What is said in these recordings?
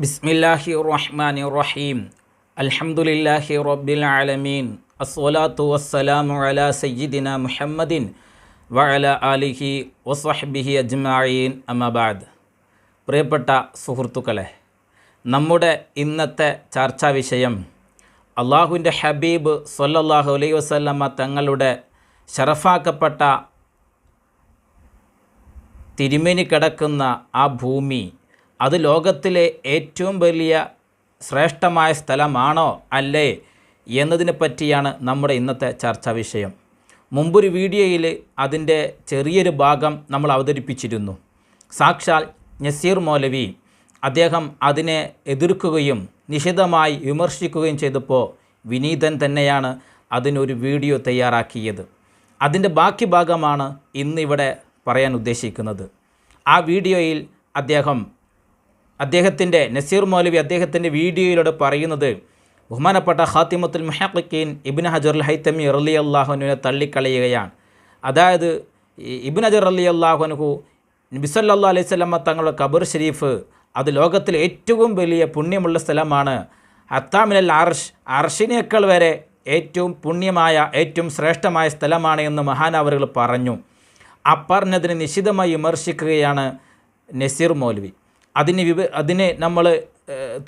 ബിസ്മില്ലാഹി റഹ്മാൻ റഹീം അൽഹംദുലില്ലാഹി റബ്ബിൽ ആലമീൻ അസ്വലാത്തു വസ്സലാമു അലാ സയ്യിദിന മുഹമ്മദിൻ വഅല അലിഹി വസ്വഹ്ബിഹി അജ്മായീൻ അമബാദ് പ്രിയപ്പെട്ട സുഹൃത്തുക്കളെ നമ്മുടെ ഇന്നത്തെ ചർച്ചാ വിഷയം അള്ളാഹുവിന്റെ ഹബീബ് സൊല്ലാഹു അലൈ വസല്ലമ തങ്ങളുടെ ഷറഫാക്കപ്പെട്ട തിരുമേനി കിടക്കുന്ന ആ ഭൂമി അത് ലോകത്തിലെ ഏറ്റവും വലിയ ശ്രേഷ്ഠമായ സ്ഥലമാണോ അല്ലേ എന്നതിനെ പറ്റിയാണ് നമ്മുടെ ഇന്നത്തെ ചർച്ചാ വിഷയം. മുമ്പൊരു വീഡിയോയിൽ അതിന്റെ ചെറിയൊരു ഭാഗം നമ്മൾ അവതരിപ്പിച്ചിരുന്നു. സാക്ഷാൽ നസീർ മൗലവി അദ്ദേഹം അതിനെ എതിർക്കുകയും നിശിതമായി വിമർശിക്കുകയും ചെയ്തപ്പോൾ വിനീതൻ തന്നെയാണ് അതിനൊരു വീഡിയോ തയ്യാറാക്കിയത്. അതിന്റെ ബാക്കി ഭാഗമാണ് ഇന്നിവിടെ പറയാൻ ഉദ്ദേശിക്കുന്നത്. ആ വീഡിയോയിൽ അദ്ദേഹം അദ്ദേഹത്തിന്റെ നസീർ മൗലവി അദ്ദേഹത്തിന്റെ വീഡിയോയിലൂടെ പറയുന്നത് ബഹുമാനപ്പെട്ട ഹാത്തിമത്തുൽ മെഹാഖീൻ ഇബിൻ അൽ ഹൈത്തമി റലി അള്ളാഹുനുവിനെ തള്ളിക്കളയുകയാണ്. അതായത് ഇബിൻ ഹജർ അലി അള്ളാഹുനുഹു നബിസല്ലാ അലൈഹി സ്വലമ്മ തങ്ങളുടെ കബർ ഷരീഫ് അത് ലോകത്തിലെ ഏറ്റവും വലിയ പുണ്യമുള്ള സ്ഥലമാണ്. അത്താമിനൽ അർഷ് അർഷിനേക്കാൾ വരെ ഏറ്റവും പുണ്യമായ ഏറ്റവും ശ്രേഷ്ഠമായ സ്ഥലമാണ് എന്ന് മഹാനവറുകൾ പറഞ്ഞു. അപ്പറഞ്ഞതിനെ നിശിതമായി വിമർശിക്കുകയാണ് നസീർ മൗലവി. അതിന് വിവ അതിനെ നമ്മൾ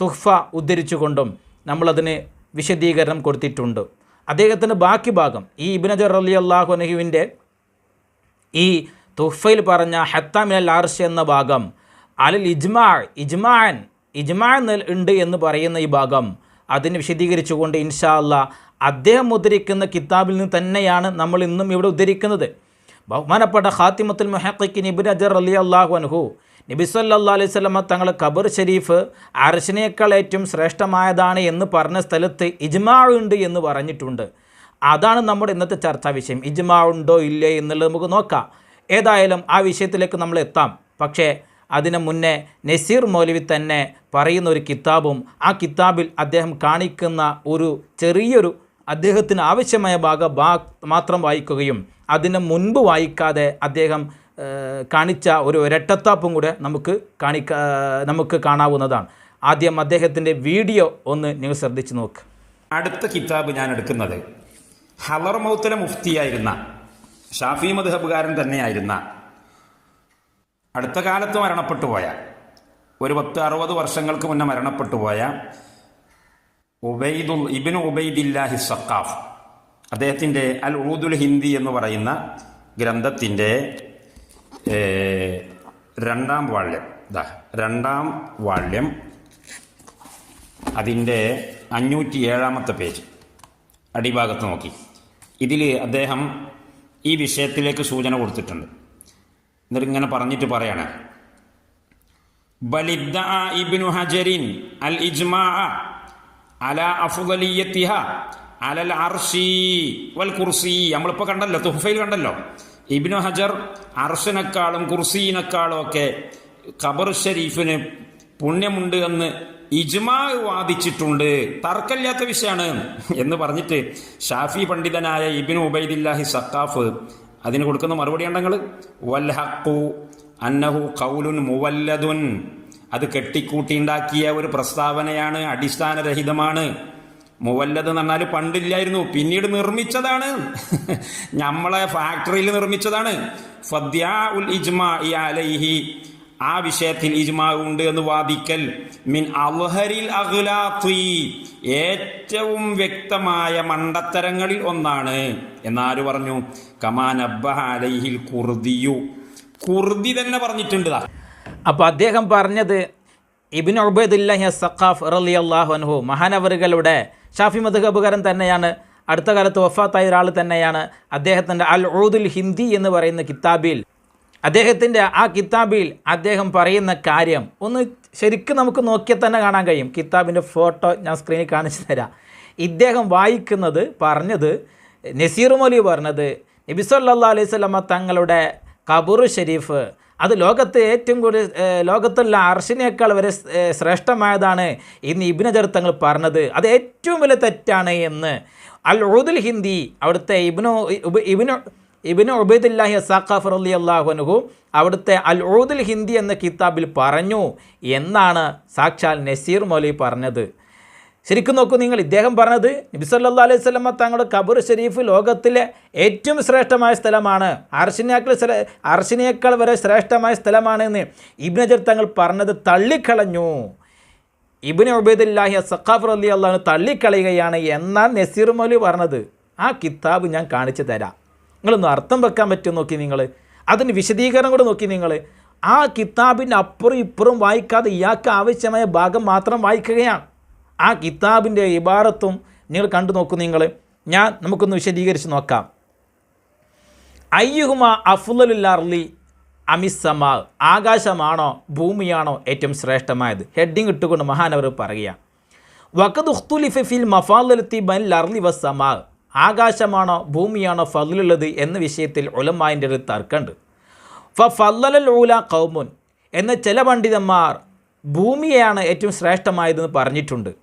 തുഹ്ഫ ഉദ്ധരിച്ചുകൊണ്ടും നമ്മളതിന് വിശദീകരണം കൊടുത്തിട്ടുണ്ട്. അദ്ദേഹത്തിന്റെ ബാക്കി ഭാഗം ഈ ഇബിനജർ അലി അള്ളാഹു നഹുവിന്റെ ഈ തുഹ്ഫയിൽ പറഞ്ഞ ഹത്താമിനൽ ആർഷ് എന്ന ഭാഗം അലൽ ഇജ്മാ ഇജ്മാൻ ഇജ്മാൻ ഉണ്ട് എന്ന് പറയുന്ന ഈ ഭാഗം അതിന് വിശദീകരിച്ചുകൊണ്ട് ഇൻഷാ അള്ളാ അദ്ദേഹം ഉദ്ധരിക്കുന്ന കിതാബിൽ നിന്ന് തന്നെയാണ് നമ്മൾ ഇന്നും ഇവിടെ ഉദ്ധരിക്കുന്നത്. ബഹുമാനപ്പെട്ട ഖാത്തിമത്തുൽ മുഹക്കിൻ ഇബിൻ അജർ അലി അള്ളാഹു അൻഹു. നബി സല്ലാ അലൈഹി സ്വലമ തങ്ങൾ ഖബർ ഷരീഫ് അർശിനേക്കാൾ ഏറ്റവും ശ്രേഷ്ഠമായതാണ് എന്ന് പറഞ്ഞ സ്ഥലത്ത് ഇജ്മാ ഉണ്ട് എന്ന് പറഞ്ഞിട്ടുണ്ട്. അതാണ് നമ്മുടെ ഇന്നത്തെ ചർച്ചാ വിഷയം. ഇജ്മാ ഉണ്ടോ ഇല്ലേ എന്നുള്ളത് നമുക്ക് നോക്കാം. ഏതായാലും ആ വിഷയത്തിലേക്ക് നമ്മൾ എത്താം. പക്ഷേ അതിനു മുന്നേ നസീർ മൗലവി തന്നെ പറയുന്ന ഒരു കിതാബും ആ കിതാബിൽ അദ്ദേഹം കാണിക്കുന്ന ഒരു ചെറിയൊരു അദ്ദേഹത്തിന് ആവശ്യമായ ഭാഗം ബാ മാത്രം വായിക്കുകയും അതിന് മുൻപ് വായിക്കാതെ അദ്ദേഹം കാണിച്ച ഒരു ഇരട്ടത്താപ്പും കൂടെ നമുക്ക് കാണിക്ക നമുക്ക് കാണാവുന്നതാണ്. ആദ്യം അദ്ദേഹത്തിന്റെ വീഡിയോ ഒന്ന് നിങ്ങൾ ശ്രദ്ധിച്ചു നോക്ക്. അടുത്ത കിതാബ് ഞാൻ എടുക്കുന്നത്. ഹലർ മൗത്തല മുഫ്തിയായിരുന്ന ഷാഫി മദ്ഹബുകാരൻ തന്നെയായിരുന്ന അടുത്ത കാലത്ത് മരണപ്പെട്ടു പോയ ഒരു പത്ത് അറുപത് വർഷങ്ങൾക്ക് മുന്നേ മരണപ്പെട്ടു പോയ ഉബൈദുൽ ഇബിൻ ഉബൈദില്ലാഹി സക്കാഫ് അദ്ദേഹത്തിന്റെ അൽ ഊദുൽ ഹിന്ദി എന്ന് പറയുന്ന ഗ്രന്ഥത്തിന്റെ രണ്ടാം വാള്യം. ഇതാ രണ്ടാം വാള്യം. അതിന്റെ അഞ്ഞൂറ്റി ഏഴാമത്തെ പേജ്. അടിഭാഗത്ത് നോക്കി. ഇതിൽ അദ്ദേഹം ഈ വിഷയത്തിലേക്ക് സൂചന കൊടുത്തിട്ടുണ്ട്. എന്നിട്ട് ഇങ്ങനെ പറഞ്ഞിട്ട് പറയാണ്. ബലിദ്ദ ഇബ്നു ഹജരിൻ അൽ ഇജ്മാ അല അഫുദലിയത്തിഹ അലൽ അർഷി വൽ കുർസി. നമ്മളിപ്പോൾ കണ്ടല്ലോ തുഹഫയിൽ കണ്ടല്ലോ. ഇബിനു ഹജർ അർഷിനേക്കാളും കുർസീനേക്കാളും ഒക്കെ ഖബർ ഷരീഫിന് പുണ്യമുണ്ട് എന്ന് ഇജ്മാ വാദിച്ചിട്ടുണ്ട്. തർക്കമില്ലാത്ത വിഷയമാണ് എന്ന് പറഞ്ഞിട്ട് ഷാഫി പണ്ഡിതനായ ഇബിൻ ഉബൈദില്ലാഹി സക്കാഫ് അതിന് കൊടുക്കുന്ന മറുപടി ഉണ്ടെങ്കിൽ വൽഹു അന്നഹു കൗലുൻ മുവല്ലദുൻ. അത് കെട്ടിക്കൂട്ടിയുണ്ടാക്കിയ ഒരു പ്രസ്താവനയാണ് അടിസ്ഥാനരഹിതമാണ്. മുവല്ലത് എന്ന് പറഞ്ഞാൽ പണ്ടില്ലായിരുന്നു പിന്നീട് നിർമ്മിച്ചതാണ്. നമ്മളെ ഫാക്ടറിയിൽ നിർമ്മിച്ചതാണ്. ഉൽ ഇജ്മാ അലൈഹി. ആ വിഷയത്തിൽ ഉണ്ട് എന്ന് വാദിക്കൽ. മിൻ അൽഹരിൽ അഖ്ലാത്തി ഏറ്റവും വ്യക്തമായ മണ്ടത്തരങ്ങളിൽ ഒന്നാണ്. എന്നാര് പറഞ്ഞു? കമാൻ അബ്ബ അലൈഹിൽ കുർദിയു. കുർദി തന്നെ പറഞ്ഞിട്ടുണ്ട് അപ്പോൾ അദ്ദേഹം പറഞ്ഞത് ഇബിൻ ഉബൈദുല്ലാഹി സഖാഫ് റലി അള്ളാഹു മഹാനവറുകളുടെ ഷാഫി മധുഹബുകാരൻ തന്നെയാണ് അടുത്ത കാലത്ത് വഫാത്തായ ഒരാൾ തന്നെയാണ് അദ്ദേഹത്തിന്റെ അൽ ഊദുൽ ഹിന്ദി എന്ന് പറയുന്ന കിതാബിൽ. അദ്ദേഹത്തിന്റെ ആ കിതാബിൽ അദ്ദേഹം പറയുന്ന കാര്യം ഒന്ന് ശരിക്കും നമുക്ക് നോക്കിയാൽ തന്നെ കാണാൻ കഴിയും. കിതാബിന്റെ ഫോട്ടോ ഞാൻ സ്ക്രീനിൽ കാണിച്ചു തരാം. ഇദ്ദേഹം വായിക്കുന്നത് പറഞ്ഞത് നസീർ മൊലി പറഞ്ഞത് അലൈവല്ല അലൈഹി സ്വലമ തങ്ങളുടെ കബൂർ ഷരീഫ് അത് ലോകത്ത് ഏറ്റവും കൂടുതൽ ലോകത്തുള്ള അർഷിനേക്കാൾ വരെ ശ്രേഷ്ഠമായതാണ് ഇന്ന് ഇബിനജർ തങ്ങൾ പറഞ്ഞത്. അത് ഏറ്റവും വലിയ തെറ്റാണ് എന്ന്. അൽ ഉദുൽ ഹിന്ദി അവിടുത്തെ ഇബിനു ഇബിനു ഇബിന് ഉബൈദുല്ലാഹി സാഖാഫർ അലി അള്ളാഹുനുഹു അവിടുത്തെ അൽ ഊദുൽ ഹിന്ദി എന്ന കിതാബിൽ പറഞ്ഞു. എന്നാണ് സാക്ഷാൽ നസീർ മൗലി പറഞ്ഞത്. ശരിക്കും നോക്കൂ നിങ്ങൾ ഇദ്ദേഹം പറഞ്ഞത് നബി സല്ലാ അലൈഹി സ്വലമ തങ്ങളുടെ കബർ ഷെരീഫ് ലോകത്തിലെ ഏറ്റവും ശ്രേഷ്ഠമായ സ്ഥലമാണ്. അർഷിനേക്കാൾ അർഷിനേക്കാൾ വരെ ശ്രേഷ്ഠമായ സ്ഥലമാണ് എന്ന് ഇബ്നജർ തങ്ങൾ പറഞ്ഞത് തള്ളിക്കളഞ്ഞു. ഇബിന് ഉബൈദുല്ലാഹി സഖാഫ് അലി അള്ളാഹു തള്ളിക്കളയുകയാണ് എന്നാണ് നസീർ മൗലി പറഞ്ഞത്. ആ കിതാബ് ഞാൻ കാണിച്ചു തരാം. നിങ്ങളൊന്ന് അർത്ഥം വെക്കാൻ പറ്റുമോ നോക്കി നിങ്ങൾ? അതിന് വിശദീകരണം കൂടെ നോക്കി നിങ്ങൾ. ആ കിതാബിന്റെ അപ്പുറം ഇപ്പുറം വായിക്കാതെ ഇയാൾക്ക് ആവശ്യമായ ഭാഗം മാത്രം വായിക്കുകയാണ്. ആ കിതാബിന്റെ ഇബാറത്തും നിങ്ങൾ കണ്ടു നോക്കൂ നിങ്ങൾ ഞാൻ നമുക്കൊന്ന് വിശദീകരിച്ച് നോക്കാം. അയ്യുഹുമ അഫുലുല്ലാർലി അമിസമാ ആകാശമാണോ ഭൂമിയാണോ ഏറ്റവും ശ്രേഷ്ഠമായത്? ഹെഡിങ് ഇട്ടുകൊണ്ട് മഹാനവർ പറയുക വക്കത് മഫാലുത്തി ബൻ ലർലി വസമാ ആകാശമാണോ ഭൂമിയാണോ ഫലുള്ളത് എന്ന വിഷയത്തിൽ ഉലമാന്റെ ഒരു തർക്കമുണ്ട്. ഫ ഫല്ലൽ ഊല കൗമുൻ എന്ന ചില പണ്ഡിതന്മാർ ഭൂമിയെയാണ് ഏറ്റവും ശ്രേഷ്ഠമായതെന്ന് പറഞ്ഞിട്ടുണ്ട്.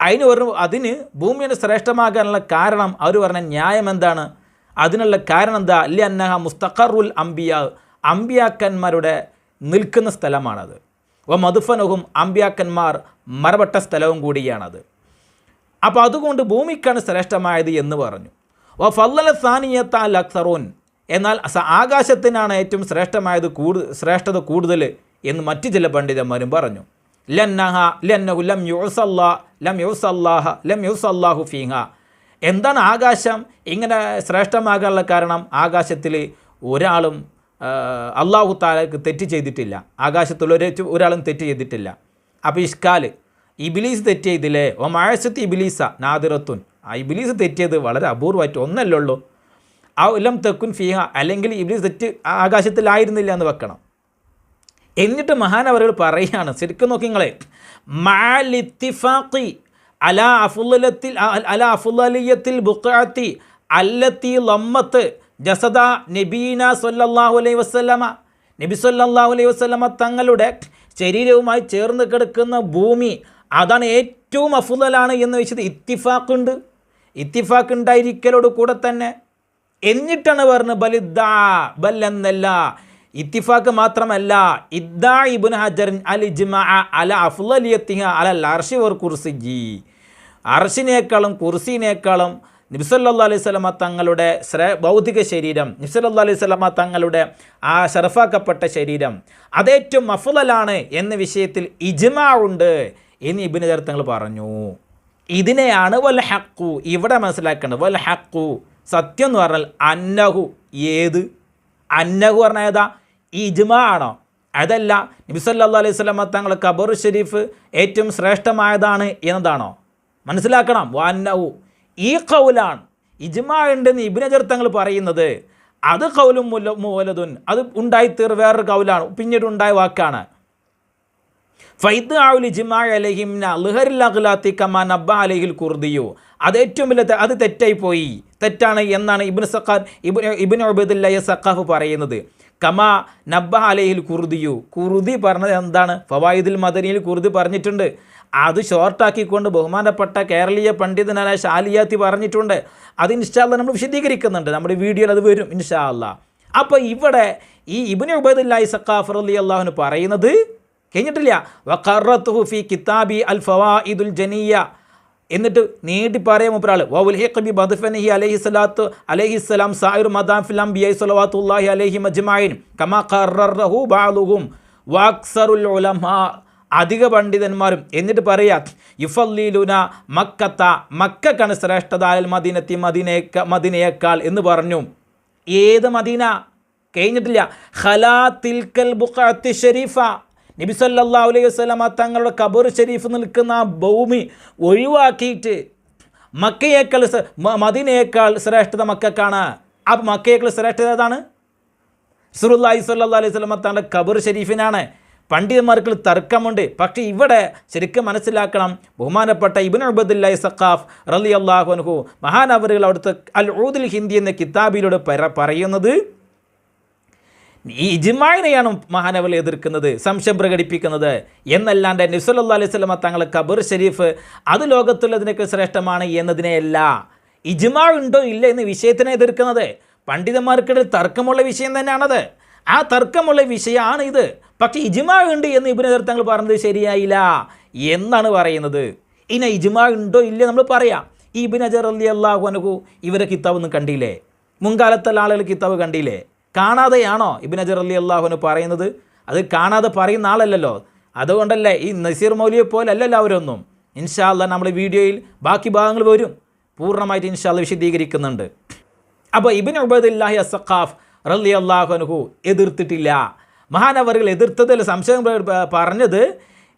അതിന് പറഞ്ഞു അതിന് ഭൂമിയുടെ ശ്രേഷ്ഠമാകാനുള്ള കാരണം അവർ പറഞ്ഞ ന്യായം എന്താണ്? അതിനുള്ള കാരണം എന്താ? അല്ലെ അന്നഹ മുസ്തഖറുൽ അംബിയ അംബിയാക്കന്മാരുടെ നിൽക്കുന്ന സ്ഥലമാണത്. വ മധുഫനഹും അംബിയാക്കന്മാർ മറപ്പെട്ട സ്ഥലവും കൂടിയാണത്. അപ്പോൾ അതുകൊണ്ട് ഭൂമിക്കാണ് ശ്രേഷ്ഠമായത് എന്ന് പറഞ്ഞു. വ ഫല്ലല സാനിയത്താൽ അക്സറോൻ എന്നാൽ ആകാശത്തിനാണ് ഏറ്റവും ശ്രേഷ്ഠമായത് കൂടു ശ്രേഷ്ഠത കൂടുതൽ എന്ന് മറ്റു ചില പണ്ഡിതന്മാരും പറഞ്ഞു. ലം യുസല്ലാ ലം യുസല്ലാഹ ലം യുസല്ലാഹു ഫീഹ. എന്താണ് ആകാശം? ഇങ്ങനെ ശ്രേഷ്ഠമാകാനുള്ള കാരണം ആകാശത്തിൽ ഒരാളും അള്ളാഹു താലക്ക് തെറ്റ് ചെയ്തിട്ടില്ല. ആകാശത്തുള്ള ഒരു ഒരാളും തെറ്റ് ചെയ്തിട്ടില്ല. അപ്പോൾ ഇഷ്കാൽ ഇബിലീസ് തെറ്റ് ചെയ്തില്ലേ? ഓ മഴസത്ത് ഇബിലീസ നാദിറത്തുൻ. ആ ഇബിലീസ് തെറ്റിയത് വളരെ അപൂർവമായിട്ട് ഒന്നല്ലേ ഉള്ളൂ. ആ ഉലം തെക്കുൻ ഫീഹ അല്ലെങ്കിൽ ഇബിലീസ് തെറ്റ് ആകാശത്തിലായിരുന്നില്ല എന്ന് വെക്കണം. എന്നിട്ട് മഹാനവറുകൾ പറയുകയാണ് ശരിക്കും നോക്കിങ്ങളെ മാലിത്തിഫാഖി അല അഫുലത്തിൽ അല അഫുലിയത്തിൽ ബുക്കാത്തി അല്ലത്തി ലമ്മത്ത് ജസദ നബീന സൊല്ലാഹു അലൈഹി വസല്ലമ. നബി സൊല്ലാഹു അലൈഹി വസല്ലമ തങ്ങളുടെ ശരീരവുമായി ചേർന്ന് കിടക്കുന്ന ഭൂമി അതാണ് ഏറ്റവും അഫുദലാണ് എന്ന് വെച്ചത്. ഇത്തിഫാക്കുണ്ട് ഇത്തിഫാക്ക് ഉണ്ടായിരിക്കലോട് കൂടെ തന്നെ. എന്നിട്ടാണ് പറഞ്ഞത് ബലിദ്ദാ ബൽ എന്നല്ല ഇത്തിഫാക്ക് മാത്രമല്ല ഇദ്ദാ ഹജറിൻ അൽ അല അല അർഷിനേക്കാളും കുർസിനേക്കാളും നിബ്സല്ലാ അലൈഹി സ്വലമ തങ്ങളുടെ ശ്രേ ഭൗതിക ശരീരം നിബ്സല്ലാ അലൈഹി സ്വലമ തങ്ങളുടെ ആ ഷറഫാക്കപ്പെട്ട ശരീരം അതേറ്റവും മഫുലലാണ് എന്ന വിഷയത്തിൽ ഇജ്മാ ഉണ്ട് എന്ന് ഇബിന് തങ്ങൾ പറഞ്ഞു. ഇതിനെയാണ് വൽ ഹക്കു ഇവിടെ മനസ്സിലാക്കേണ്ടത്. വൽ ഹക്കു സത്യം എന്ന് പറഞ്ഞാൽ അന്നഹു. ഏത്? അന്നഹു പറഞ്ഞാൽ ഏതാ? ഇജ്മാ ആണോ? അതല്ല നബിസല്ലാ അലൈഹി സ്വലമ തങ്ങൾ കബർ ഷെരീഫ് ഏറ്റവും ശ്രേഷ്ഠമായതാണ് എന്നതാണോ? മനസ്സിലാക്കണം. വാന്നഹു ഈ കൗലാണ് ഇജ്മാ ഉണ്ടെന്ന് ഇബിനജർ തങ്ങൾ പറയുന്നത്. അത് കൗലും മുല മൂലതുൻ അത് ഉണ്ടായിത്തീർ വേറൊരു കൗലാണ് പിന്നീട് ഉണ്ടായ വാക്കാണ്. ഫൈദ് ആവുൽ ഇജ്മാ അലഹിംന ലഹരിൽ അഖ്ലാത്തി കമാൻ അബ്ബ അലഹിൽ കുർദിയു. അത് ഏറ്റവും വലിയ അത് തെറ്റായിപ്പോയി തെറ്റാണ് എന്നാണ് ഇബിൻ സഖാൻ ഇബിൻ ഇബിൻ ഒബൈദുല്ലയ സഖാഫ് പറയുന്നത്. കമാ നബ്ബ അലഹിൽ കുറുതിയു കുറുതി പറഞ്ഞത് എന്താണ്? ഫവായിദുൽ മദനിയിൽ കുറുതി പറഞ്ഞിട്ടുണ്ട്. അത് ഷോർട്ടാക്കിക്കൊണ്ട് ബഹുമാനപ്പെട്ട കേരളീയ പണ്ഡിതനായ ഷാലിയാത്തി പറഞ്ഞിട്ടുണ്ട്. അത് ഇൻഷാല്ല നമ്മൾ വിശദീകരിക്കുന്നുണ്ട്. നമ്മുടെ വീഡിയോയിൽ അത് വരും ഇൻഷാല്ല അപ്പോൾ ഇവിടെ ഈ ഇബിന് ഉബൈദുല്ലായി സക്കാഫർ അലി അള്ളാഹുന് പറയുന്നത് കഴിഞ്ഞിട്ടില്ല വഖറത്തുഹു ഫി കിതാബി അൽ ഫവായിദുൽ ജനിയ. എന്നിട്ട് നീട്ടി പറയാം ഒരാൾ വൗൽഹിഖ് ബി ബദ്ഫനഹി അലൈഹി സ്വലാത്തു അലൈഹി സ്വലാം സായിർ മദാം ഫിലം ബി ഐ സ്വലവാത്തുല്ലാഹി അലൈഹി മജ്മഈൻ കമാ ഖററഹു ബാലുഹും വാക്സറുൽ ഉലമ അധിക പണ്ഡിതന്മാരും എന്നിട്ട് പറയാ ഇഫല്ലീലുന മക്കത്ത മക്കക്കാണ് ശ്രേഷ്ഠത അൽ മദീനത്തി മദീനയേക്ക മദീനയേക്കാൾ എന്ന് പറഞ്ഞു. ഏത് മദീന? കഴിഞ്ഞിട്ടില്ല. ഖലാ തിൽക്കൽ ബുഖാത്തി ഷരീഫ. നബി സല്ലല്ലാഹു അലൈഹി വസല്ലമ തങ്ങളുടെ കബർ ഷെരീഫ് നിൽക്കുന്ന ആ ഭൂമി ഒഴിവാക്കിയിട്ട് മക്കയേക്കാൾ മദീനയേക്കാൾ ശ്രേഷ്ഠത മക്കാണ് ആ മക്കയേക്കാൾ ശ്രേഷ്ഠത ഏതാണ്? സുറുല്ലാഹി സല്ലല്ലാഹു അലൈഹി വസല്ലമ തങ്ങളുടെ കബർ ഷെരീഫിനാണ് പണ്ഡിതന്മാർക്ക് തർക്കമുണ്ട്. പക്ഷേ ഇവിടെ ശരിക്കും മനസ്സിലാക്കണം. ബഹുമാനപ്പെട്ട ഇബിൻ അബദുല്ലാ സഖാഫ് റലി അള്ളാഹു അൻഹു മഹാനവറുകൾ അവിടുത്തെ അൽ ഊദുൽ ഹിന്ദി എന്ന കിതാബിലൂടെ പറ- പറയുന്നത് ഈ ഇജ്മായിനെയാണ് എതിർക്കുന്നത് സംശയം പ്രകടിപ്പിക്കുന്നത്. എന്നല്ലാണ്ട് നിസലല്ലാ അലൈഹി സ്വലമ തങ്ങൾ ഖബർ ഷരീഫ് അത് ലോകത്തുള്ളതിനൊക്കെ ശ്രേഷ്ഠമാണ് എന്നതിനെയല്ല ഇജ്മാ ഉണ്ടോ ഇല്ല എന്ന വിഷയത്തിനെ എതിർക്കുന്നത്. പണ്ഡിതന്മാർക്കിടയിൽ തർക്കമുള്ള വിഷയം തന്നെയാണത്. ആ തർക്കമുള്ള വിഷയമാണ് ഇത്. പക്ഷേ ഇജ്മാ ഉണ്ട് എന്ന് ഇബിന് തങ്ങൾ പറഞ്ഞത് ശരിയായില്ല എന്നാണ് പറയുന്നത്. ഇനി ഇജ്മാ ഉണ്ടോ ഇല്ലേ നമ്മൾ പറയാം. ഈ ഇബിൻ ഹജർ അലി അള്ളാഹു അനുഹു ഇവരെ കിതാബ് ഒന്നും കണ്ടില്ലേ? മുൻകാലത്തുള്ള ആളുകൾ കിതാബ് കണ്ടില്ലേ? കാണാതെയാണോ ഇബിൻ അജർ അലി അള്ളാഹുന് പറയുന്നത്? അത് കാണാതെ പറയുന്ന ആളല്ലല്ലോ. അതുകൊണ്ടല്ലേ ഈ നസീർ മൗലിയെ പോലെ അല്ലല്ലോ അവരൊന്നും ഇൻഷാല്ല നമ്മൾ വീഡിയോയിൽ ബാക്കി ഭാഗങ്ങൾ വരും. പൂർണമായിട്ട് ഇൻഷാല്ല വിശദീകരിക്കുന്നുണ്ട്. അപ്പോൾ ഇബിൻ ഉബദില്ലാഹി അസഖാഫ് റലി അള്ളാഹുനുഹു എതിർത്തിട്ടില്ല. മഹാനവറുകൾ എതിർത്തതിൽ സംശയം പറഞ്ഞത്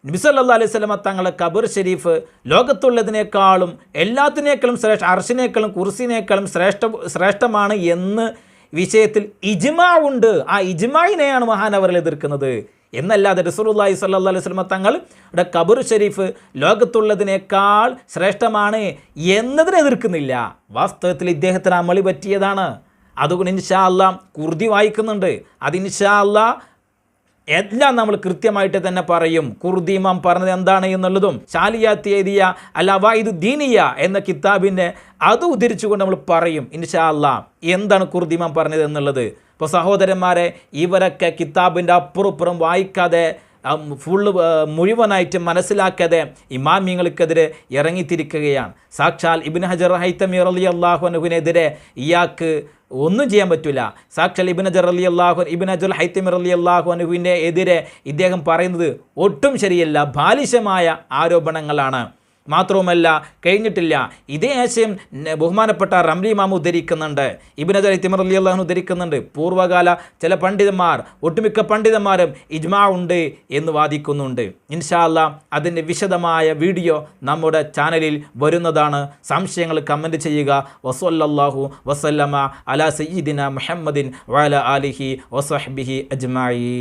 നബിസല്ലാ അലൈഹി സ്വലമ തങ്ങളെ കബർ ഷെരീഫ് ലോകത്തുള്ളതിനേക്കാളും എല്ലാത്തിനേക്കാളും ശ്രേഷ്ഠ അർഷിനേക്കാളും കുർസിനേക്കാളും ശ്രേഷ്ഠ ശ്രേഷ്ഠമാണ് എന്ന് വിഷയത്തിൽ ഇജ്മാ ഉണ്ട്. ആ ഇജ്മായിനെയാണ് മഹാനവറുകൾ എതിർക്കുന്നത്. എന്നല്ലാതെ റസൂലുള്ളാഹി സ്വല്ലല്ലാഹു അലൈഹി വസല്ലം തങ്ങളുടെ കബർ ഷരീഫ് ലോകത്തുള്ളതിനേക്കാൾ ശ്രേഷ്ഠമാണ് എന്നതിനെ എതിർക്കുന്നില്ല. വാസ്തവത്തിൽ ഇദ്ദേഹത്തിന് അമളി പറ്റിയതാണ്. അതുകൊണ്ട് ഇൻഷാ അള്ളാ കുർദി വായിക്കുന്നുണ്ട്. അത് ഇൻഷാ അല്ലാ എല്ലാം നമ്മൾ കൃത്യമായിട്ട് തന്നെ പറയും. കുർദീമാം പറഞ്ഞത് എന്താണ് എന്നുള്ളതും ഷാലിയാത്തി എഴുതിയ അല്ല വൈദു ദീനിയ എന്ന കിതാബിന്റെ അത് ഉദ്ധരിച്ചുകൊണ്ട് നമ്മൾ പറയും. ഇൻഷാ അല്ലാ എന്താണ് കുർദീമാം പറഞ്ഞത് എന്നുള്ളത്? ഇപ്പോൾ സഹോദരന്മാരെ ഇവരൊക്കെ കിതാബിന്റെ അപ്പുറപ്പുറം വായിക്കാതെ ഫുള്ള് മുഴുവനായിട്ട് മനസ്സിലാക്കാതെ ഇമാമിങ്ങൾക്കെതിരെ ഇറങ്ങിത്തിരിക്കുകയാണ്. സാക്ഷാൽ ഇബിൻ ഹജർ ഹൈത്തമി അലി അള്ളാഹുനുവിനെതിരെ ഇയാൾക്ക് ഒന്നും ചെയ്യാൻ പറ്റില്ല സാക്ഷാൽ ഇബിൻ ഹജർ അലി അള്ളാഹു ഇബിൻ ഹജുൽ ഹൈത്തം അലി അള്ളാഹുനുവിന്റെ എതിരെ ഇദ്ദേഹം പറയുന്നത് ഒട്ടും ശരിയല്ല ബാലിശമായ ആരോപണങ്ങളാണ്. മാത്രവുമല്ല കഴിഞ്ഞിട്ടില്ല. ഇതേ ആശയം ബഹുമാനപ്പെട്ട റംലി മാമ ഉദ്ധരിക്കുന്നുണ്ട്. ഇബിൻ അജർ തിമർ അലി അള്ളാഹു ഉദ്ധരിക്കുന്നുണ്ട്. പൂർവകാല ചില പണ്ഡിതന്മാർ ഒട്ടുമിക്ക പണ്ഡിതന്മാരും ഇജ്മാ ഉണ്ട് എന്ന് വാദിക്കുന്നുണ്ട്. ഇൻഷാല്ല അതിന്റെ വിശദമായ വീഡിയോ നമ്മുടെ ചാനലിൽ വരുന്നതാണ്. സംശയങ്ങൾ കമന്റ് ചെയ്യുക. വസല്ലല്ലാഹു വസല്ലമ അലാ സയ്യിദിന മുഹമ്മദിൻ വല അലിഹി വസഹ്ബിഹി അജ്മായി